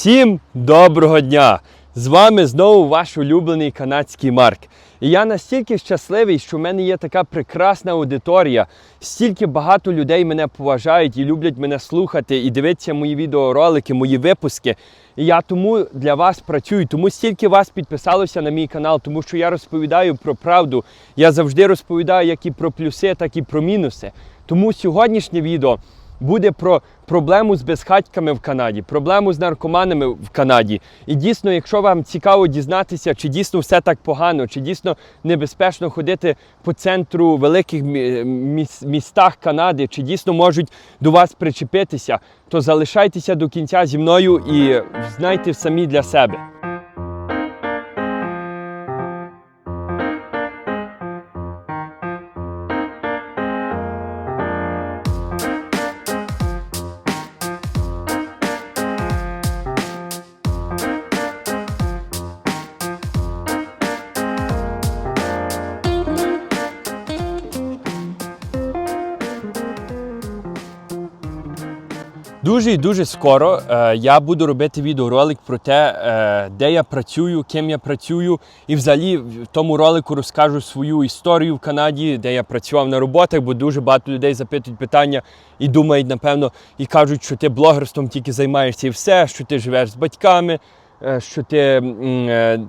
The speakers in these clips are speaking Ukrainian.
Всім доброго дня! З вами знову ваш улюблений канадський Марк. І я настільки щасливий, що в мене є така прекрасна аудиторія, стільки багато людей мене поважають і люблять мене слухати і дивитися мої відеоролики, мої випуски. І я тому для вас працюю, тому стільки вас підписалося на мій канал, тому що я розповідаю про правду. Я завжди розповідаю як і про плюси, так і про мінуси. Тому сьогоднішнє відео буде про проблему з безхатьками в Канаді, проблему з наркоманами в Канаді. І дійсно, якщо вам цікаво дізнатися, чи дійсно все так погано, чи дійсно небезпечно ходити по центру великих містах Канади, чи дійсно можуть до вас причепитися, то залишайтеся до кінця зі мною і знайте самі для себе. Дуже і дуже скоро е, я буду робити відеоролик про те, е, де я працюю, ким я працюю, і взагалі в тому ролику розкажу свою історію в Канаді, де я працював на роботах, бо дуже багато людей запитують питання і думають, напевно, і кажуть, що ти блогерством тільки займаєшся і все, що ти живеш з батьками, е, що ти е,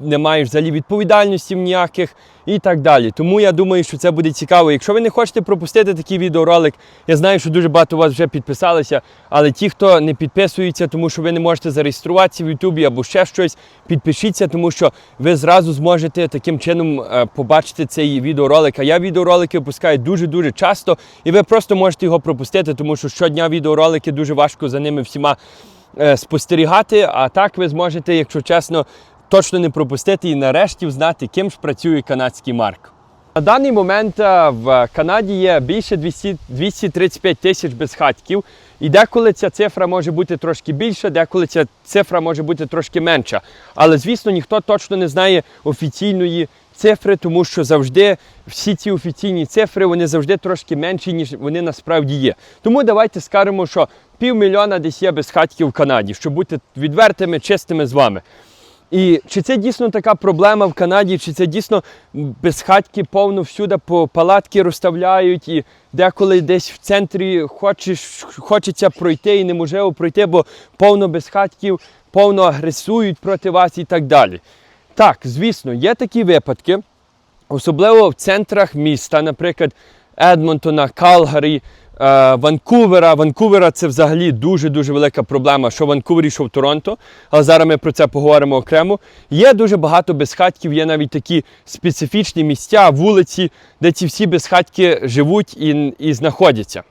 не маєш взагалі відповідальності ніяких і так далі. Тому я думаю, що це буде цікаво. Якщо ви не хочете пропустити такий відеоролик, я знаю, що дуже багато вас вже підписалися, але ті, хто не підписується, тому що ви не можете зареєструватися в Ютубі або ще щось, підпишіться, тому що ви зразу зможете таким чином е, побачити цей відеоролик. А я відеоролики випускаю дуже-дуже часто, і ви просто можете його пропустити, тому що щодня відеоролики дуже важко за ними всіма е, спостерігати. А так ви зможете, якщо чесно, точно не пропустити і нарешті взнати, ким ж працює канадський марк. На даний момент е, в Канаді є більше 200, 235 тисяч безхатьків, і деколи ця цифра може бути трошки більша, деколи ця цифра може бути трошки менша. Але звісно, ніхто точно не знає офіційної цифри, тому що завжди всі ці офіційні цифри вони завжди трошки менші, ніж вони насправді є. Тому давайте скажемо, що півмільйона десь є безхатьків в Канаді, щоб бути відвертими, чистими з вами. І чи це дійсно така проблема в Канаді, чи це дійсно безхатьки повно всюди по палатки розставляють, і деколи десь в центрі хочеш, хочеться пройти і неможливо пройти, бо повно безхатків, повно агресують проти вас і так далі. Так, звісно, є такі випадки, особливо в центрах міста, наприклад, Едмонтона, Калгарі, Ванкувера. Ванкувера це взагалі дуже-дуже велика проблема, що Ванкувері, що в Торонто. Але зараз ми про це поговоримо окремо. Є дуже багато безхатків, є навіть такі специфічні місця, вулиці, де ці всі безхатьки живуть і, і знаходяться.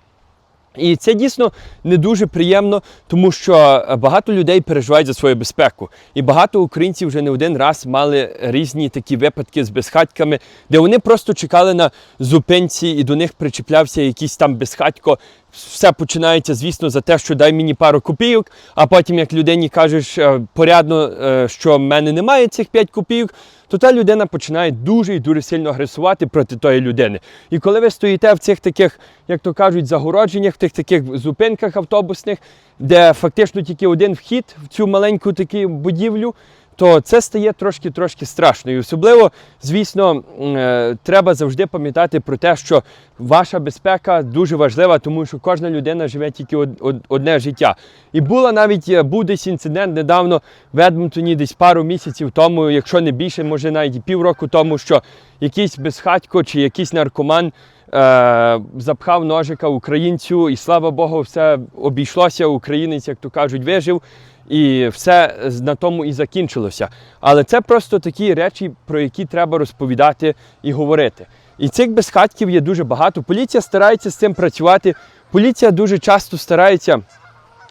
І це дійсно не дуже приємно, тому що е, багато людей переживають за свою безпеку. І багато українців вже не один раз мали різні такі випадки з безхатьками, де вони просто чекали на зупинці і до них причіплявся якийсь там безхатько. Все починається, звісно, за те, що дай мені пару копійок, а потім, як людині кажеш е, порядно, е, що в мене немає цих 5 копійок, то та людина починає дуже і дуже сильно агресувати проти тої людини. І коли ви стоїте в цих таких, як то кажуть, загородженнях, в тих таких зупинках автобусних, де фактично тільки один вхід в цю маленьку таку будівлю, то це стає трошки-трошки страшно. І особливо, звісно, е, треба завжди пам'ятати про те, що ваша безпека дуже важлива, тому що кожна людина живе тільки од- од- одне життя. І була навіть е, був десь інцидент недавно в Едмонтоні, десь пару місяців тому, якщо не більше, може навіть і півроку тому, що якийсь безхатько чи якийсь наркоман. Е, запхав ножика українцю, і слава Богу, все обійшлося. Українець, як то кажуть, вижив, і все на тому і закінчилося. Але це просто такі речі, про які треба розповідати і говорити. І цих безхатків є дуже багато. Поліція старається з цим працювати. Поліція дуже часто старається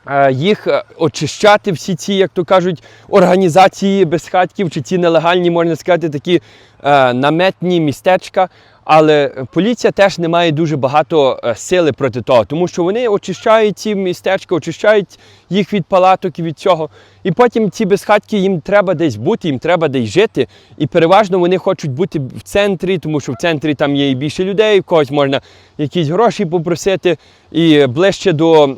е, їх е, очищати, всі ці, як то кажуть, організації безхатків чи ці нелегальні, можна сказати, такі е, наметні містечка. Але поліція теж не має дуже багато е, сили проти того, тому що вони очищають ці містечка, очищають їх від палаток і від цього. І потім ці безхатьки їм треба десь бути, їм треба десь жити. І переважно вони хочуть бути в центрі, тому що в центрі там є і більше людей, в когось можна якісь гроші попросити, і ближче до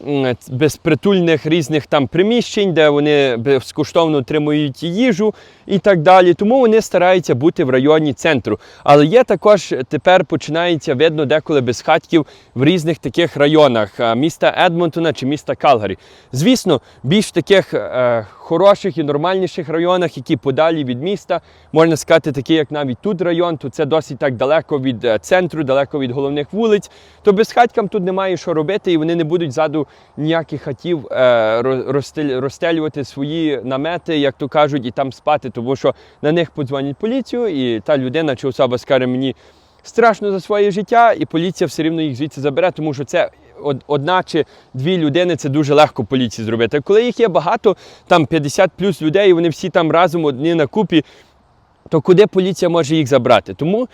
безпритульних різних там приміщень, де вони безкоштовно отримують їжу і так далі. Тому вони стараються бути в районі центру. Але є також тепер починається видно деколи безхатьків в різних таких районах міста Едмонтона чи міста Калгарі. Звісно, більш таких е, хороших і нормальніших районах, які подалі від міста, можна сказати, такі як навіть тут район, то це досить так далеко від е, центру, далеко від головних вулиць. То безхатькам тут немає що робити, і вони не будуть ззаду ніяких хатів е, розстелювати свої намети, як то кажуть, і там спати, тому що на них подзвонять поліцію, і та людина чи особа скаже мені страшно за своє життя, і поліція все рівно їх звідси забере, тому що це. Одна чи дві людини це дуже легко поліції зробити. Коли їх є багато, там 50 плюс людей, і вони всі там разом одні на купі, то куди поліція може їх забрати? Тому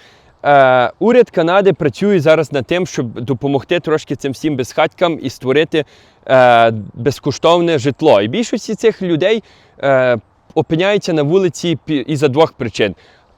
е, уряд Канади працює зараз над тим, щоб допомогти трошки цим всім безхатькам і створити е, безкоштовне житло. І більшості цих людей е, опиняються на вулиці пі- із-за двох причин.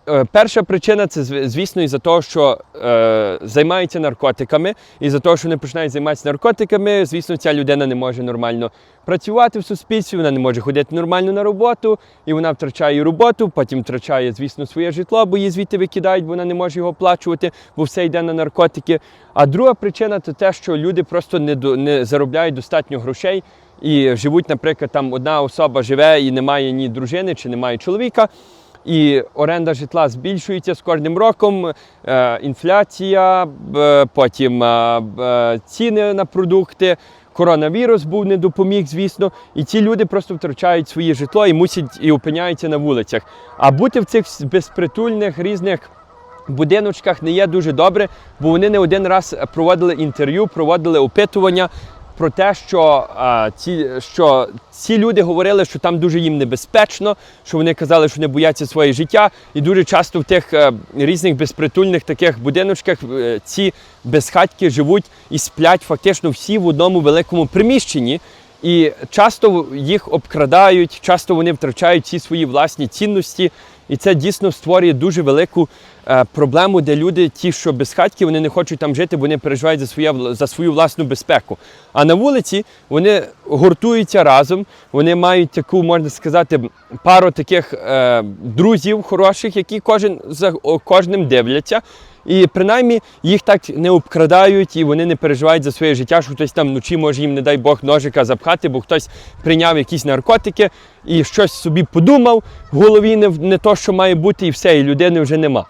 Е, Перша причина це звісно із-за того, що е, займаються наркотиками, і за того, що вони починають займатися наркотиками, звісно, ця людина не може нормально працювати в суспільстві, вона не може ходити нормально на роботу, і вона втрачає роботу, потім втрачає, звісно, своє житло, бо її звідти викидають, бо вона не може його оплачувати, бо все йде на наркотики. А друга причина це те, що люди просто не, до- не заробляють достатньо грошей. І живуть, наприклад, там одна особа живе і немає ні дружини чи немає чоловіка, і оренда житла збільшується з кожним роком, е, інфляція, потім е, ціни на продукти. Коронавірус був не допоміг, звісно, і ці люди просто втрачають своє житло і мусять і опиняються на вулицях. А бути в цих безпритульних різних будиночках не є дуже добре, бо вони не один раз проводили інтерв'ю, проводили опитування про те, що, а, ці, що ці люди говорили, що там дуже їм небезпечно, що вони казали, що не бояться своє життя. І дуже часто в тих е, різних безпритульних таких будиночках е, ці безхатьки живуть і сплять фактично всі в одному великому приміщенні. І часто їх обкрадають, часто вони втрачають всі свої власні цінності. І це дійсно створює дуже велику е, проблему, де люди, ті, що безхатьки, вони не хочуть там жити, вони переживають за, своє, за свою власну безпеку. А на вулиці вони гуртуються разом, вони мають таку, можна сказати, пару таких е, друзів хороших, які кожен за кожним дивляться. І принаймні їх так не обкрадають і вони не переживають за своє життя, що хтось там вночі може їм, не дай Бог, ножика запхати, бо хтось прийняв якісь наркотики і щось собі подумав, в голові не, не то, що має бути, і все, і людини вже нема.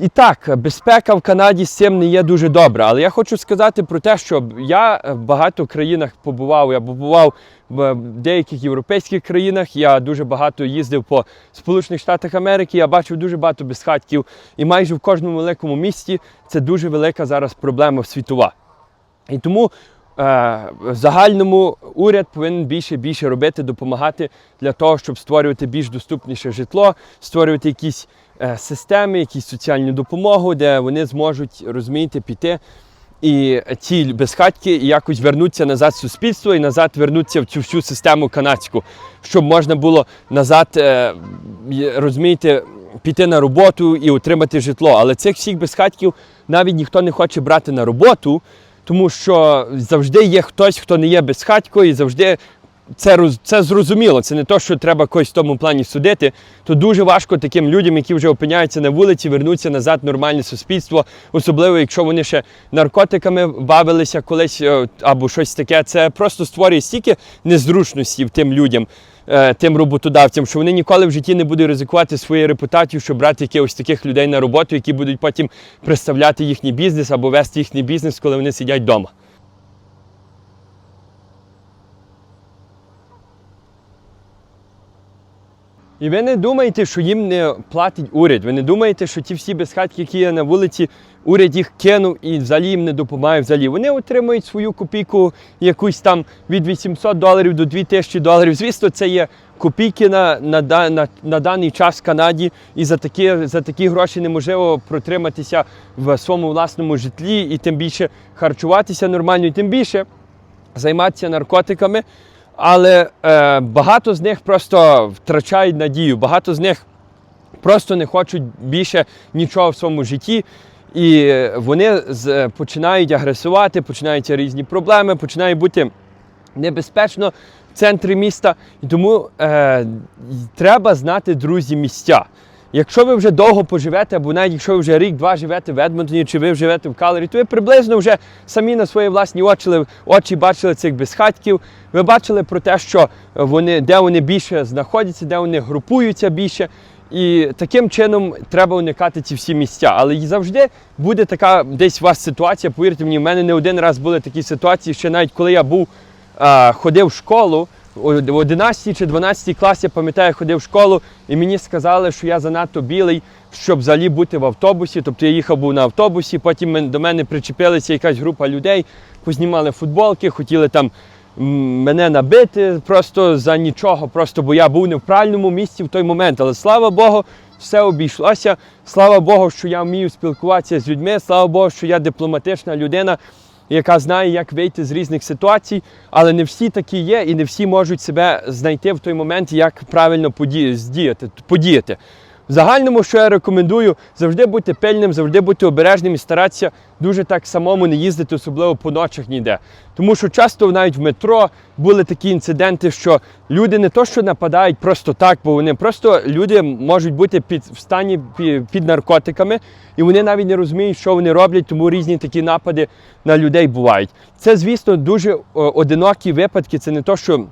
І так, безпека в Канаді з цим не є дуже добра. Але я хочу сказати про те, що я в багато країнах побував. Я побував в деяких європейських країнах. Я дуже багато їздив по Сполучених Штатах Америки. Я бачив дуже багато безхатків. І майже в кожному великому місті це дуже велика зараз проблема світова. І тому е, в загальному уряд повинен більше більше робити, допомагати для того, щоб створювати більш доступніше житло, створювати якісь е, системи, якісь соціальну допомогу, де вони зможуть розумієте, піти. І ці безхатьки якось вернуться назад в суспільство і назад вернуться в цю всю систему канадську, щоб можна було назад, е, розумієте, піти на роботу і отримати житло. Але цих всіх безхатьків навіть ніхто не хоче брати на роботу, тому що завжди є хтось, хто не є безхатькою, і завжди це, це зрозуміло. Це не то, що треба когось в тому плані судити. То дуже важко таким людям, які вже опиняються на вулиці, вернутися назад в нормальне суспільство, особливо якщо вони ще наркотиками бавилися колись е, або щось таке. Це просто створює стільки незручностей тим людям. е, Тим роботодавцям, що вони ніколи в житті не будуть ризикувати своєю репутацією, щоб брати якихось таких людей на роботу, які будуть потім представляти їхній бізнес або вести їхній бізнес, коли вони сидять вдома. І ви не думаєте, що їм не платить уряд. Ви не думаєте, що ті всі безхатки, які є на вулиці, уряд їх кинув і взагалі їм не допомагає взагалі. Вони отримують свою копійку якусь там від 800 доларів до 2000 доларів. Звісно, це є копійки на, на, на, на даний час в Канаді, і за такі, за такі гроші неможливо протриматися в своєму власному житлі і тим більше харчуватися нормально, і тим більше займатися наркотиками. Але е, багато з них просто втрачають надію, багато з них просто не хочуть більше нічого в своєму житті. І вони з, починають агресувати, починаються різні проблеми, починає бути небезпечно в центрі міста. І тому е, треба знати, друзі, місця. Якщо ви вже довго поживете, або навіть якщо ви вже рік-два живете в Едмонтоні, чи ви живете в Калері, то ви приблизно вже самі на свої власні очі, очі бачили цих безхатьків. Ви бачили про те, що вони, де вони більше знаходяться, де вони групуються більше. І таким чином треба уникати ці всі місця. Але завжди буде така десь у вас ситуація. Повірте мені, в мене не один раз були такі ситуації, ще навіть коли я був а, ходив в школу. В 11 чи 12 класі, я пам'ятаю, ходив в школу, і мені сказали, що я занадто білий, щоб взагалі бути в автобусі. Тобто я їхав був на автобусі, потім до мене причепилася якась група людей, познімали футболки, хотіли там мене набити просто за нічого, просто бо я був не в правильному місці в той момент. Але слава Богу, все обійшлося. Слава Богу, що я вмію спілкуватися з людьми. Слава Богу, що я дипломатична людина яка знає, як вийти з різних ситуацій, але не всі такі є, і не всі можуть себе знайти в той момент, як правильно подіяти. В загальному, що я рекомендую, завжди бути пильним, завжди бути обережним і старатися дуже так самому не їздити, особливо по ночах ніде. Тому що часто навіть в метро були такі інциденти, що люди не то, що нападають просто так, бо вони просто люди можуть бути під в стані під наркотиками, і вони навіть не розуміють, що вони роблять, тому різні такі напади на людей бувають. Це, звісно, дуже одинокі випадки. Це не то, що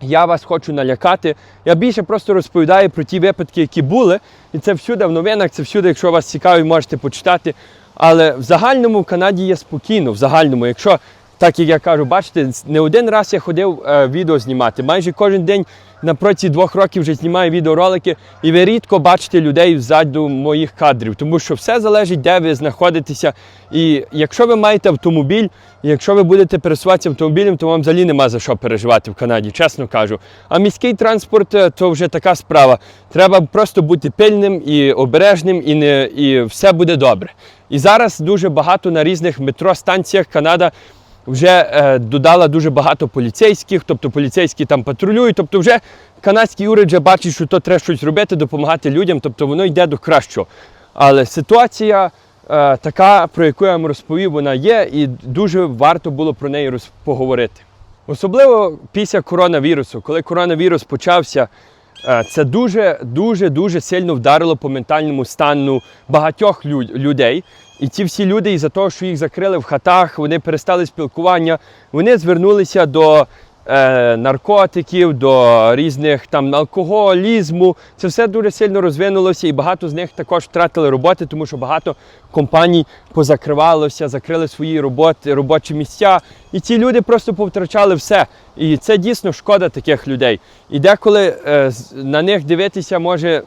я вас хочу налякати. Я більше просто розповідаю про ті випадки, які були. І це всюди в новинах, це всюди, якщо вас цікавить, можете почитати. Але в загальному в Канаді є спокійно, в загальному, якщо так як я кажу, бачите, не один раз я ходив е, відео знімати. Майже кожен день на протязі двох років вже знімаю відеоролики, і ви рідко бачите людей ззаду моїх кадрів, тому що все залежить, де ви знаходитеся. І якщо ви маєте автомобіль, якщо ви будете пересуватися автомобілем, то вам взагалі нема за що переживати в Канаді, чесно кажу. А міський транспорт е, то вже така справа. Треба просто бути пильним і обережним, і не і все буде добре. І зараз дуже багато на різних метро-станціях Канада вже е, додала дуже багато поліцейських, тобто поліцейські там патрулюють. Тобто, вже канадський уряд вже бачить, що то треба щось робити, допомагати людям, тобто воно йде до кращого. Але ситуація е, така, про яку я вам розповів, вона є, і дуже варто було про неї поговорити. Особливо після коронавірусу, коли коронавірус почався, е, це дуже дуже дуже сильно вдарило по ментальному стану багатьох лю- людей. І ці всі люди, із-за того, що їх закрили в хатах, вони перестали спілкування, вони звернулися до е, наркотиків, до різних там алкоголізму. Це все дуже сильно розвинулося, і багато з них також втратили роботи, тому що багато компаній позакривалося, закрили свої роботи, робочі місця. І ці люди просто повтрачали все. І це дійсно шкода таких людей. І деколи е, на них дивитися може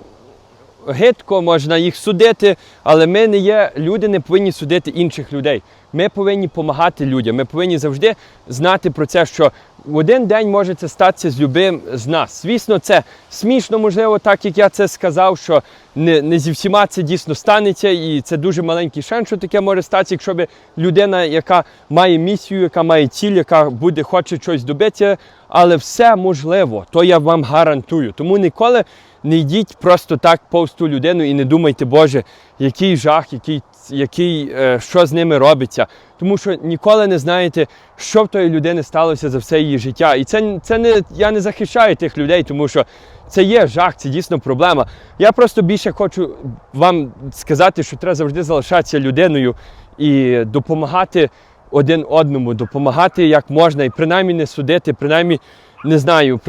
гидко, можна їх судити, але ми не є, люди не повинні судити інших людей. Ми повинні допомагати людям. Ми повинні завжди знати про це, що в один день може це статися з любим з нас. Звісно, це смішно, можливо, так як я це сказав, що не, не зі всіма це дійсно станеться, і це дуже маленький шанс, що таке може статися, якщо б людина, яка має місію, яка має ціль, яка буде хоче щось добитися, але все можливо, то я вам гарантую. Тому ніколи не йдіть просто так повз ту людину і не думайте, Боже, який жах, який, який, е, що з ними робиться. Тому що ніколи не знаєте, що в тої людини сталося за все її життя. І це, це не я не захищаю тих людей, тому що це є жах, це дійсно проблема. Я просто більше хочу вам сказати, що треба завжди залишатися людиною і допомагати один одному, допомагати як можна, і принаймні не судити, принаймні, не знаю,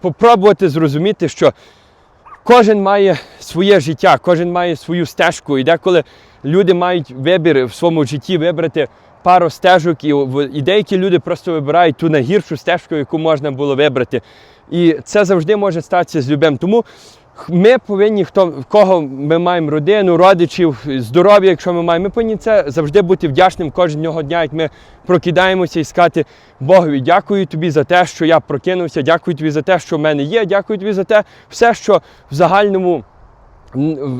попробувати зрозуміти, що кожен має своє життя, кожен має свою стежку. І деколи люди мають вибір в своєму житті вибрати пару стежок, і, і деякі люди просто вибирають ту найгіршу стежку, яку можна було вибрати. І це завжди може статися з любим. Тому ми повинні, хто в кого ми маємо родину, родичів, здоров'я, якщо ми маємо, ми повинні це завжди бути вдячним кожного дня, як ми прокидаємося і сказати Богові, дякую тобі за те, що я прокинувся, дякую тобі за те, що в мене є, дякую тобі за те, все, що в загальному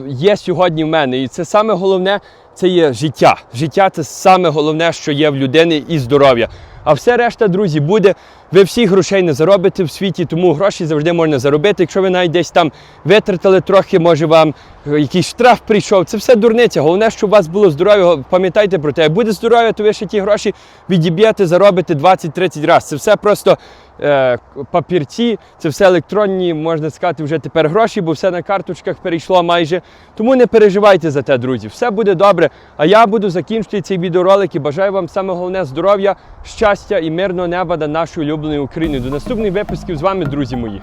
є сьогодні в мене. І це саме головне це є життя. Життя це саме головне, що є в людини, і здоров'я. А все решта, друзі, буде. Ви всіх грошей не заробите в світі, тому гроші завжди можна заробити. Якщо ви навіть десь там витратили трохи, може вам якийсь штраф прийшов. Це все дурниця. Головне, щоб у вас було здоров'я. Пам'ятайте про те, як буде здоров'я, то ви ще ті гроші відіб'єте, заробите 20-30 разів. Це все просто е, папірці, це все електронні, можна сказати, вже тепер гроші, бо все на карточках перейшло майже. Тому не переживайте за те, друзі. Все буде добре. А я буду закінчити цей відеоролик і бажаю вам саме головне здоров'я, щастя і мирного неба над нашою улюбленою України. До наступних випусків з вами, друзі мої.